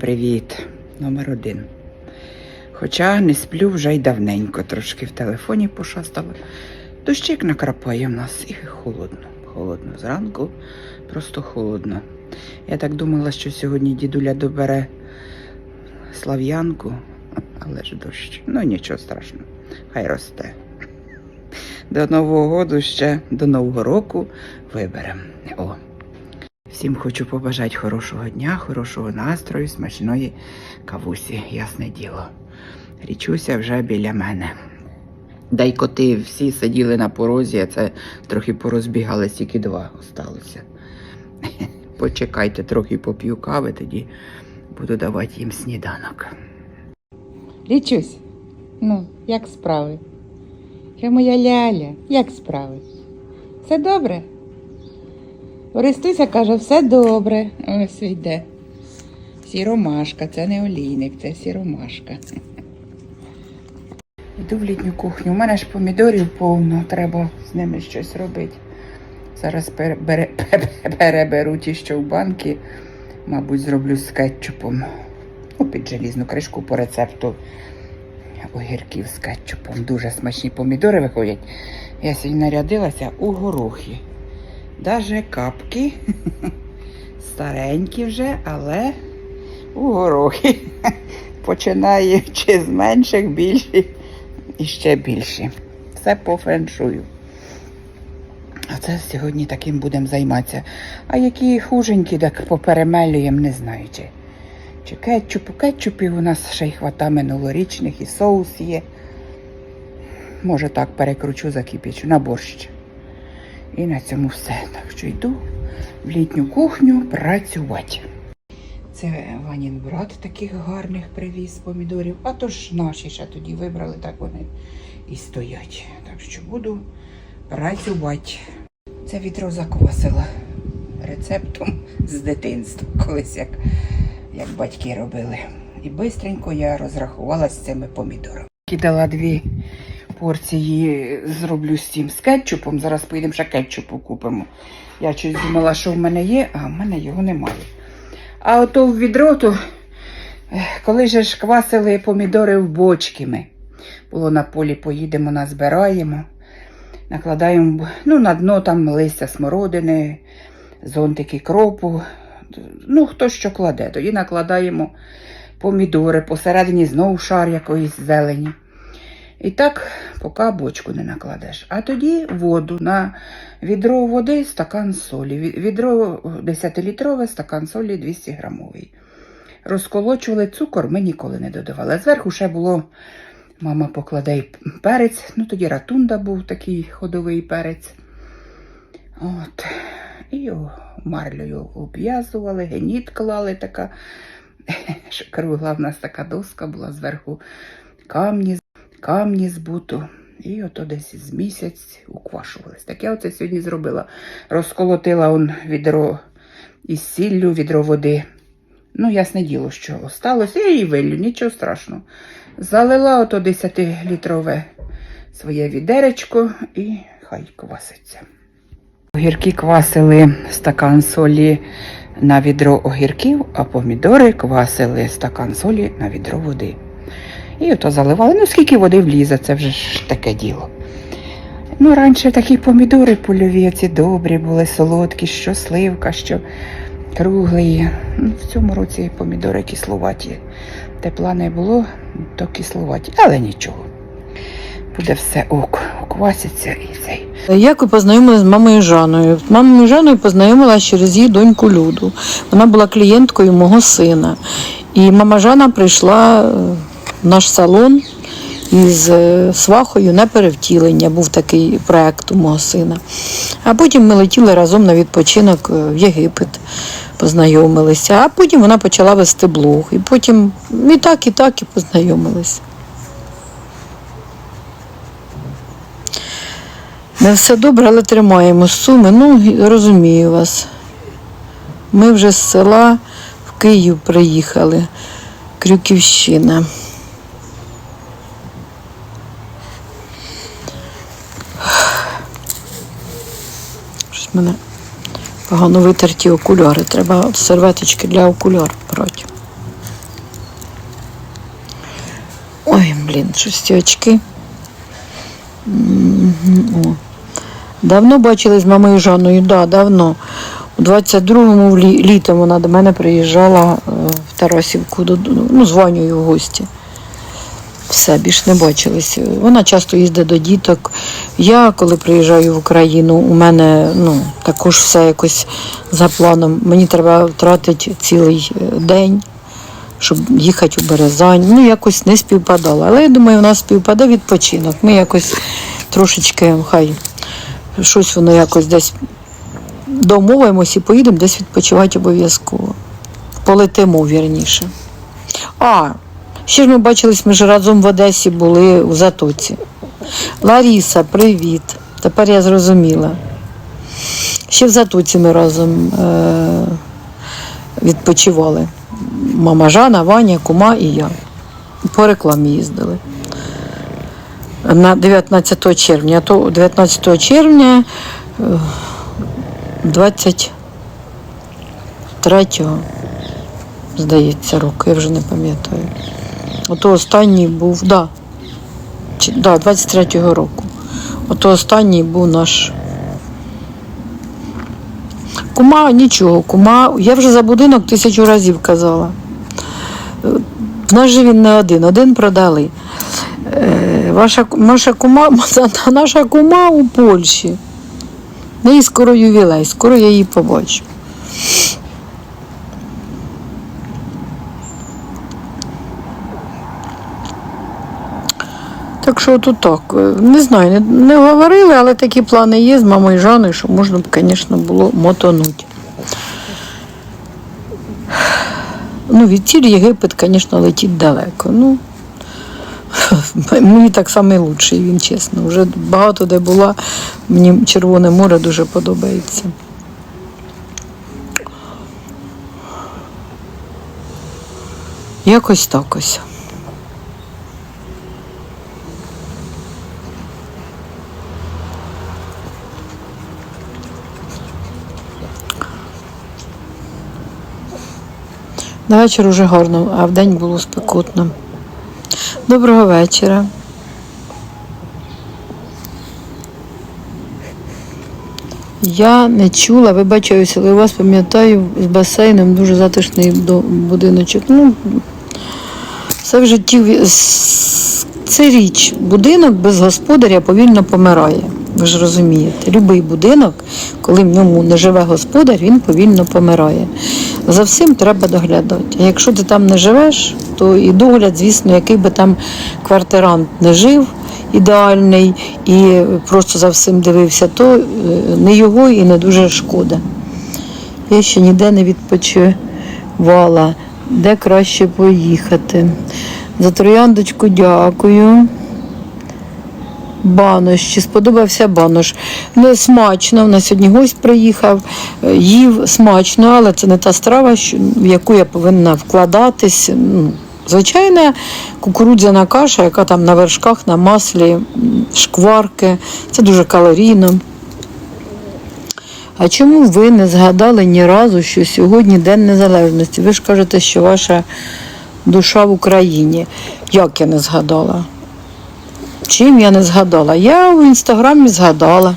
Привіт, номер один. Хоча не сплю вже й давненько, трошки в телефоні пошастала. Дощик накрапає в нас і холодно. Холодно зранку, просто холодно. Я так думала, що сьогодні дідуля добере слав'янку, але ж дощ. Ну нічого страшного, хай росте. До Нового року ще до Нового року виберемо. Всім хочу побажати хорошого дня, хорошого настрою, смачної кавусі, ясне діло. Річуся вже біля мене. Да й коти всі сиділи на порозі, а це трохи порозбігались, тільки два осталося. Почекайте, трохи поп'ю кави, тоді буду давати їм сніданок. Річусь, ну, як справи? Я моя ляля, як справи? Все добре? Орестуся каже, все добре. Ось йде. Сіромашка, це не олійник, це сіромашка. Йду в літню кухню. У мене ж помідорів повно, треба з ними щось робити. Зараз переберу ті, що в банки, мабуть, зроблю з кетчупом. Ну, під желізну кришку по рецепту огірків з кетчупом. Дуже смачні помідори виходять. Я сьогодні нарядилася у горохи. Даже капки старенькі вже, але у горохи. Починаючи з менших, більші і ще більші. Все по феншую. А це сьогодні таким будемо займатися. А які хуженькі, так поперемелюємо, не знаю чи. Чи кетчупу. Кетчупів у нас ще й хвата минулорічних, і соус є. Може так перекручу, закипячу на борщ. І на цьому все. Так що йду в літню кухню працювати. Це Ванін брат таких гарних привіз помідорів. А то ж наші ще тоді вибрали, так вони і стоять. Так що буду працювати. Це вітро заквасила рецептом з дитинства, колись як, як батьки робили. І бистренько я розрахувалася з цими помідорами. Кидала дві порції, зроблю з цим з кетчупом. Зараз поїдемо ще кетчупу купимо. Я щось думала, що в мене є, а в мене його немає. А ото в відро, то коли же ж квасили помідори в бочки ми. Було на полі, поїдемо, назбираємо, накладаємо ну, на дно там листя смородини, зонтики кропу. Ну, хто що кладе. Тоді накладаємо помідори, посередині знову шар якоїсь зелені. І так, поки бочку не накладеш. А тоді воду на відро води, стакан солі. Відро 10-літрове, стакан солі 200 грамовий. Розколочували цукор, ми ніколи не додавали. Зверху ще було, мама покладе перець. Ну тоді ратунда був такий ходовий перець. От. І марлею обв'язували, геніт клали така. Кругла в нас така доска була зверху камні камні з буту. І ото десь з місяць уквашувались. Так я оце сьогодні зробила. Розколотила он відро із сіллю, відро води. Ну, ясне діло, що осталось. Я її вилю, нічого страшного. Залила ото 10-літрове своє відеречко і хай кваситься. Огірки квасили стакан солі на відро огірків, а помідори квасили стакан солі на відро води. І ото заливали. Ну, скільки води влізе, це вже ж таке діло. Ну, раніше такі помідори польові, ці добрі були, солодкі, що сливка, що круглі. Ну, в цьому році помідори кисловаті. Тепла не було, то кисловаті, але нічого. Буде все ок, укваситься і цей. Як ви познайомилися з мамою Жаною? З мамою Жаною познайомилася через її доньку Люду. Вона була клієнткою мого сина. І мама Жана прийшла е, наш салон із е, свахою на перевтілення. Був такий проект у мого сина. А потім ми летіли разом на відпочинок е, в Єгипет, познайомилися. А потім вона почала вести блог. І потім і так, і так, і познайомилися. Не все добре, але тримаємо суми. Ну, розумію вас. Ми вже з села в Київ приїхали. Крюківщина. в мене погано витерті окульори, Треба серветочки для окуляр брати. Ой, блін, шості очки. О. Давно бачили з мамою Жаною? так, да, давно. У 22-му літом вона до мене приїжджала е, в Тарасівку, ну, з Ванею в гості. Все, більш не бачились. Вона часто їздить до діток, я, коли приїжджаю в Україну, у мене ну, також все якось за планом. Мені треба втратити цілий е, день, щоб їхати у Березань. Ну, якось не співпадало. Але я думаю, у нас співпаде відпочинок. Ми якось трошечки, хай щось воно якось десь домовимось і поїдемо десь відпочивати обов'язково. Полетимо вірніше. А, ще ж ми бачились, ми ж разом в Одесі були у Затоці. Ларіса, привіт. Тепер я зрозуміла. Ще в Затоці ми разом е- відпочивали. Мама Жана, Ваня, кума і я. По рекламі їздили. На 19 червня. А то 19 червня е, 23-го, здається, року, я вже не пам'ятаю. Ото останній був, да, да, 23-го року. Ото останній був наш. Кума нічого, кума, я вже за будинок тисячу разів казала. В нас же він не один, один продали. Е, Ваша, наша кума, наша кума у Польщі. Неї скоро ювілей, скоро я її побачу. Так що тут так. е, Не знаю, не, не говорили, але такі плани є з мамою Жаною, що можна б, звісно, було мотонути. Ну, від ціль Єгипет, звісно, летить далеко. Ну, мені так само лучший він, чесно. Вже багато де була. Мені Червоне море дуже подобається. Якось так ось. На вечір уже гарно, а вдень було спекотно. Доброго вечора. Я не чула, вибачаюся, але у вас пам'ятаю з басейном дуже затишний будиночок. Ну, це в житті це річ. Будинок без господаря повільно помирає. Ви ж розумієте, любий будинок, коли в ньому не живе господар, він повільно помирає. За всім треба доглядати. Якщо ти там не живеш, то і догляд, звісно, який би там квартирант не жив, ідеальний і просто за всім дивився, то е, не його і не дуже шкода. Я ще ніде не відпочивала. Де краще поїхати? За трояндочку дякую. Банош, чи сподобався банош? Не смачно. У нас сьогодні гость приїхав, е, їв смачно, але це не та страва, в яку я повинна вкладатись. Ну, Звичайна кукурудзяна каша, яка там на вершках, на маслі, шкварки. Це дуже калорійно. А чому ви не згадали ні разу, що сьогодні День Незалежності? Ви ж кажете, що ваша душа в Україні. Як я не згадала? Чим я не згадала? Я в інстаграмі згадала.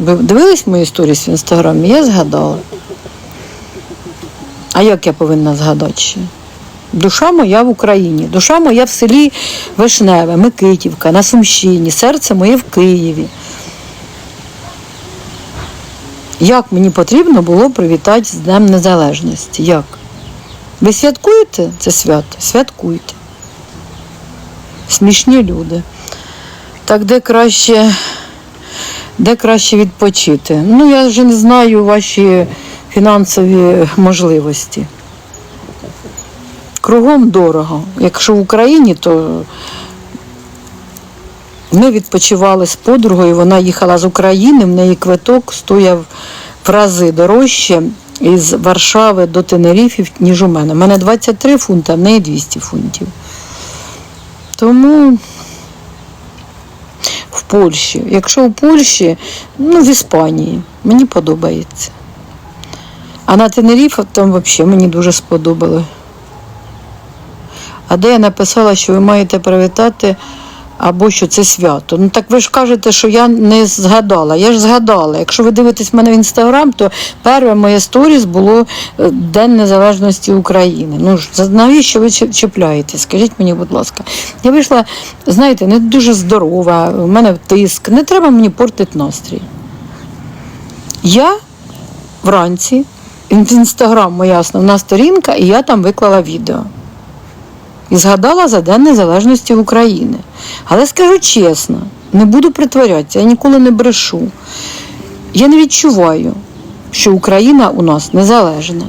Ви дивились мої сторіс в інстаграмі? Я згадала. А як я повинна згадати ще? Душа моя в Україні, душа моя в селі Вишневе, Микитівка, на Сумщині, серце моє в Києві. Як мені потрібно було привітати з Днем Незалежності? Як? Ви святкуєте це свято? Святкуйте. Смішні люди. Так де краще, де краще відпочити? Ну, я вже не знаю ваші фінансові можливості. Кругом дорого. Якщо в Україні, то ми відпочивали з подругою, вона їхала з України, в неї квиток стояв в рази дорожче із Варшави до Тенеріфів, ніж у мене. У мене 23 фунти, а в неї 200 фунтів. Тому в Польщі. Якщо в Польщі, ну в Іспанії. Мені подобається. А на Тенеріфе там взагалі мені дуже сподобало. а де я написала, що ви маєте привітати або що це свято. Ну так ви ж кажете, що я не згадала. Я ж згадала. Якщо ви дивитесь мене в інстаграм, то перше моє сторіс було е, День Незалежності України. Ну ж навіщо ви чіп- чіпляєте? Скажіть мені, будь ласка. Я вийшла, знаєте, не дуже здорова, у мене тиск. Не треба мені портити настрій. Я вранці, в інстаграм моя основна сторінка, і я там виклала відео. І згадала за День Незалежності України. Але скажу чесно, не буду притворятися, я ніколи не брешу. Я не відчуваю, що Україна у нас незалежна.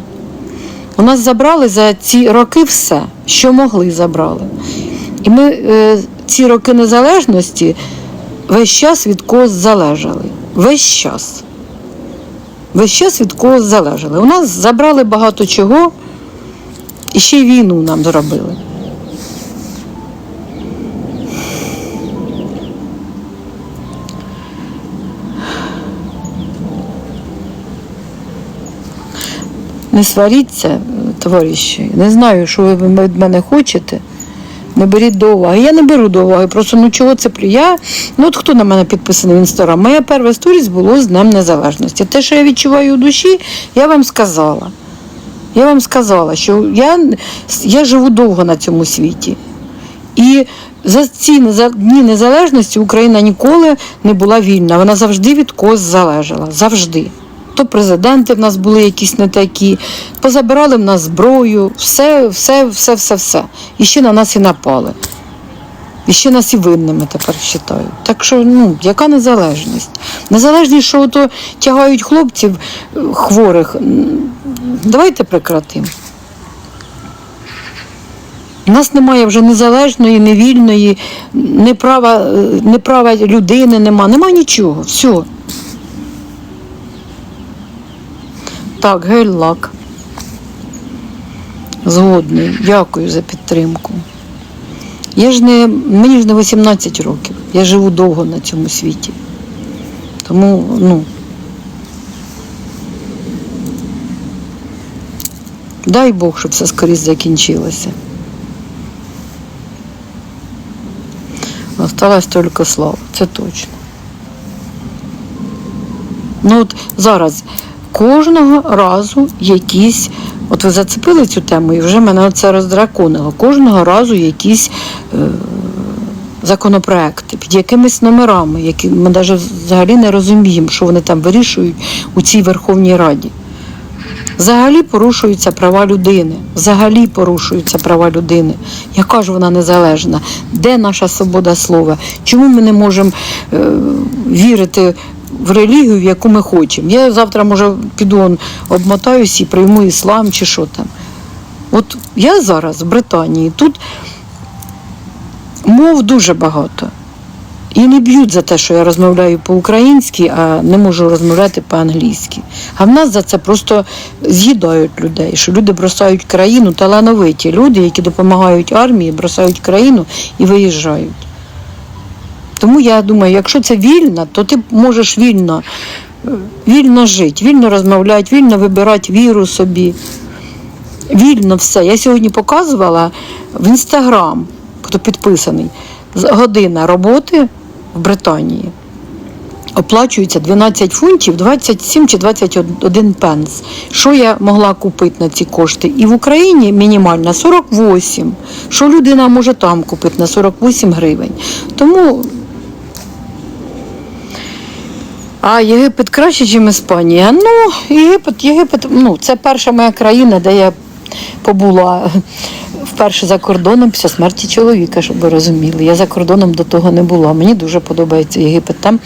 У нас забрали за ці роки все, що могли забрали. І ми е, ці роки незалежності весь час від когось залежали. Весь час. Весь час від когось залежали. У нас забрали багато чого, і ще й війну нам зробили. Не сваріться, товариші. Не знаю, що ви від мене хочете. Не беріть до уваги. Я не беру до уваги. Просто ну чого це плю? Я, ну от хто на мене підписаний в інстаграм? Моя перша сторіс було з Днем Незалежності. Те, що я відчуваю у душі, я вам сказала. Я вам сказала, що я, я живу довго на цьому світі. І за ці дні незалежності Україна ніколи не була вільна. Вона завжди від когось залежала. Завжди. То президенти в нас були якісь не такі, позабирали в нас зброю, все, все, все, все, все. І ще на нас і напали. І ще нас і винними тепер вважають. Так що, ну, яка незалежність? Незалежність, що ото тягають хлопців е, хворих. Давайте прекратимо. У нас немає вже незалежної, невільної, не права, е, не права людини нема, нема нічого. Все. Так, гель-лак. Згодний. Дякую за підтримку. Я ж не, мені ж не 18 років. Я живу довго на цьому світі. Тому, ну. Дай Бог, щоб все скоріше закінчилося. Осталась тільки слава, це точно. Ну от зараз кожного разу якісь, от ви зацепили цю тему, і вже мене це роздраконило. Кожного разу якісь е, законопроекти під якимись номерами, які ми навіть взагалі не розуміємо, що вони там вирішують у цій Верховній Раді. Взагалі порушуються права людини. Взагалі порушуються права людини. Яка ж вона незалежна? Де наша свобода слова? Чому ми не можемо е, вірити в релігію, в яку ми хочемо? Я завтра, може, піду он, обмотаюсь і прийму іслам чи що там. От я зараз в Британії, тут мов дуже багато. І не б'ють за те, що я розмовляю по-українськи, а не можу розмовляти по-англійськи. А в нас за це просто з'їдають людей, що люди бросають країну, талановиті люди, які допомагають армії, бросають країну і виїжджають. Тому я думаю, якщо це вільно, то ти можеш вільно, е, вільно жити, вільно розмовляти, вільно вибирати віру собі. Вільно все. Я сьогодні показувала в інстаграм, хто підписаний, година роботи в Британії. Оплачується 12 фунтів, 27 чи 21 пенс. Що я могла купити на ці кошти? І в Україні мінімальна 48. Що людина може там купити на 48 гривень? Тому. А Єгипет краще, ніж Іспанія. Ну, Єгипет, Єгипет, ну, це перша моя країна, де я побула вперше за кордоном після смерті чоловіка, щоб ви розуміли. Я за кордоном до того не була. Мені дуже подобається Єгипет. Там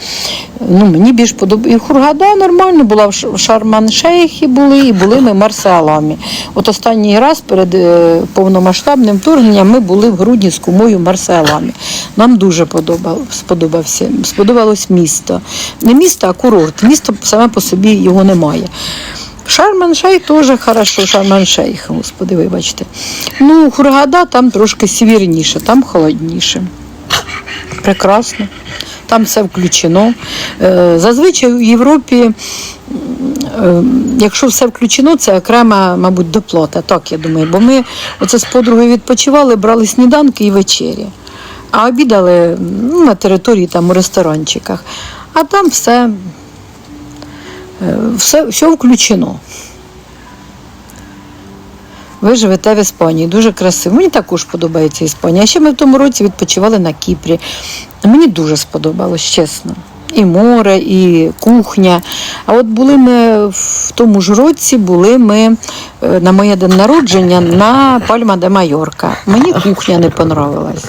ну, мені більш подобається. І Хургада нормально була, в Шарман-Шейхі були, і були ми в. От останній раз перед е, повномасштабним вторгненням ми були в грудні з кумою в. Нам дуже подобав, сподобався, сподобалось місто. Не місто, а курорт. Місто саме по собі його немає. Шарман-Шейх теж хорошо, Шарман-Шейх, господи, вибачте. Ну, Хургада там трошки сівірніше, там холодніше. Прекрасно. Там все включено. Е, Зазвичай в Європі Е, Якщо все включено, це окрема, мабуть, доплата. Так, я думаю. Бо ми оце з подругою відпочивали, брали сніданки і вечері. А обідали ну, на території там у ресторанчиках. А там все, все, все включено. Ви живете в Іспанії, дуже красиво. Мені також подобається Іспанія. А ще ми в тому році відпочивали на Кіпрі. Мені дуже сподобалось, чесно. І море, і кухня. А от були ми в тому ж році, були ми е, на моє день народження на Пальма де Майорка. Мені кухня не понравилась.